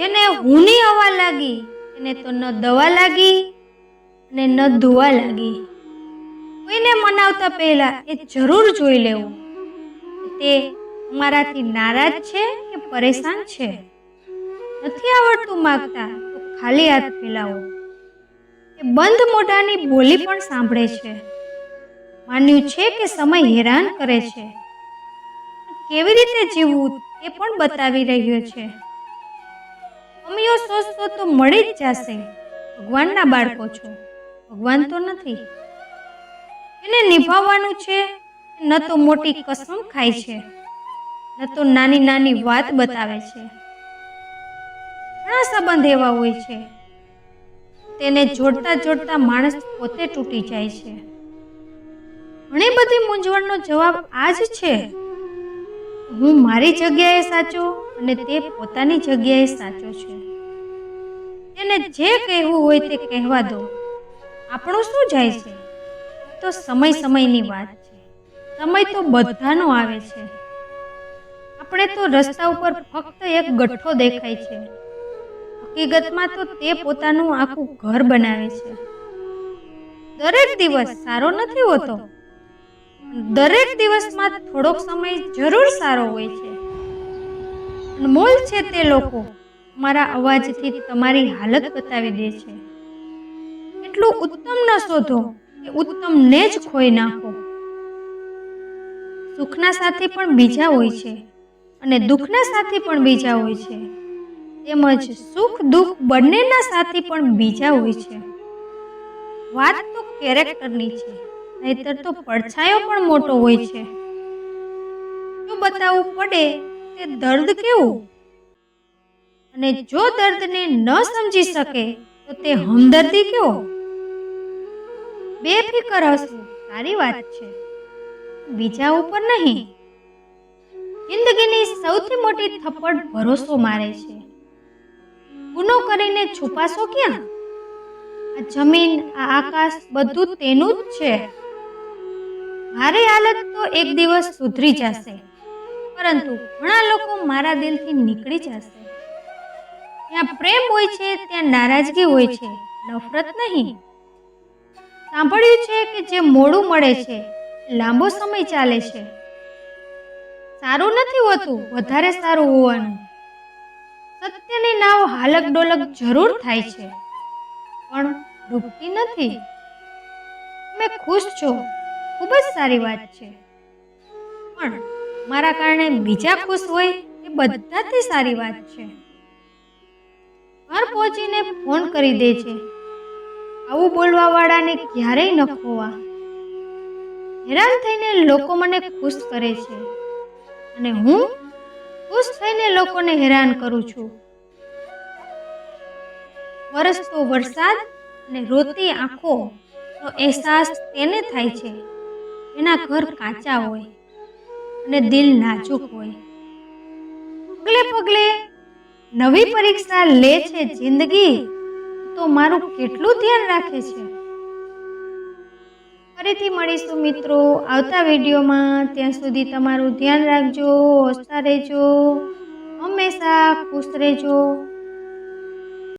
જેને હુની હવા લાગી, એને તો ન દવા લાગી, અને ન ધોવા લાગી. કોઈને મનાવતા પહેલા એ જરૂર જોઈ લેવું. તે અમારાથી નારાજ છે કે પરેશાન છે? નથી આવડતું માગતા તો ખાલી હાથ ફેલાવો એ બંધ મોઢાની બોલી પણ સાંભળે છે. માન્યું છે કે સમય હેરાન કરે છે. કેવી રીતે જીવવું તે પણ બતાવી રહ્યો છે. અમીઓ સોચતો તો મળી જ જશે. ભગવાનના બાળકો છો. ભગવાન તો નથી. એને નિભાવવાનું છે, ન તો મોટી કસમ ખાય છે. ન તો નાની નાની વાત બતાવે છે. ઘણા સંબંધ એવા હોય છે. તેને જોડતા જોડતા માણસ પોતે તૂટી જાય છે. ઘણી બધી મૂંઝવણનો જવાબ આ જ છે. હું મારી જગ્યાએ સાચો અને તે પોતાની જગ્યાએ સાચો છે. તેને જે કહેવું હોય તે કહેવા દો. આપણું શું જાય છે? તો સમય સમયની વાત છે. સમય તો બધાનો આવે છે. આપણે તો રસ્તા ઉપર ફક્ત એક ગઠ્ઠો દેખાય છે. હકીકતમાં તો તે પોતાનું આખું ઘર બનાવે છે. દરેક દિવસ સારો નથી હોતો. દરેક દિવસમાં થોડોક સમય જરૂર સારો હોય છે. અનમોલ છે તે લોકો. મારા અવાજથી તમારી હાલત બતાવી દે છે. એટલું ઉત્તમ ન શોધો કે ઉત્તમને જ ખોઈ નાખો. સુખના સાથી પણ બીજા હોય છે અને દુઃખના સાથી પણ બીજા હોય છે. તેમજ સુખ દુઃખ બંનેના સાથી પણ બીજા હોય છે. વાત તો કેરેક્ટરની છે, નહીતર તો પડછાયો પણ મોટો હોય છે. જો બતાવવું પડે તે દર્દ કેવું? અને જો દર્દને ન સમજી શકે, તો તે હમદર્દી કેવો? બેફિકર હસવું સારી વાત છે. બીજા ઉપર નહીં. જિંદગીની સૌથી મોટી થપ્પડ ભરોસો મારે છે. ગુનો કરીને છુપાશો ક્યાં? આ જમીન, આ આકાશ, બધું તેનું જ છે. મારી હાલત તો એક દિવસ સુધરી જશે. પરંતુ ઘણા લોકો મારા દિલથી નીકળી જશે. ત્યાં પ્રેમ હોય છે, ત્યાં નારાજગી હોય છે, નફરત નહીં. સાંભળ્યું છે કે જે મોડું મળે છે લાંબો સમય ચાલે છે. સારું નથી હોતું વધારે સારું હોવાનું. સત્યની નાવ હાલક ડોલક જરૂર થાય છે, પણ ડૂબતી નથી. તમે ખુશ છો, ખૂબ જ સારી વાત છે. પણ મારા કારણે બીજા ખુશ હોય એ બધાથી સારી વાત છે. ઘર પહોંચીને ફોન કરી દે છે. આવું બોલવા વાળાને ક્યારેય ન ખોવા. હેરાન થઈને લોકો મને ખુશ કરે છે. અને હું ખુશ થઈને લોકોને હેરાન કરું છું. વરસતો વરસાદ અને રોતી આંખો નો અહેસાસ તેને થાય છે. એના ઘર કાચા હોય. અને દિલ નાજુક હોય. પગલે પગલે નવી પરીક્ષા લે છે જિંદગી, તો મારું કેટલું ધ્યાન રાખે છે? ફરીથી મળીશું મિત્રો આવતા વિડીયોમાં. ત્યાં સુધી તમારું ધ્યાન રાખજો, હસતા રહેજો, હંમેશા ખુશ રહેજો.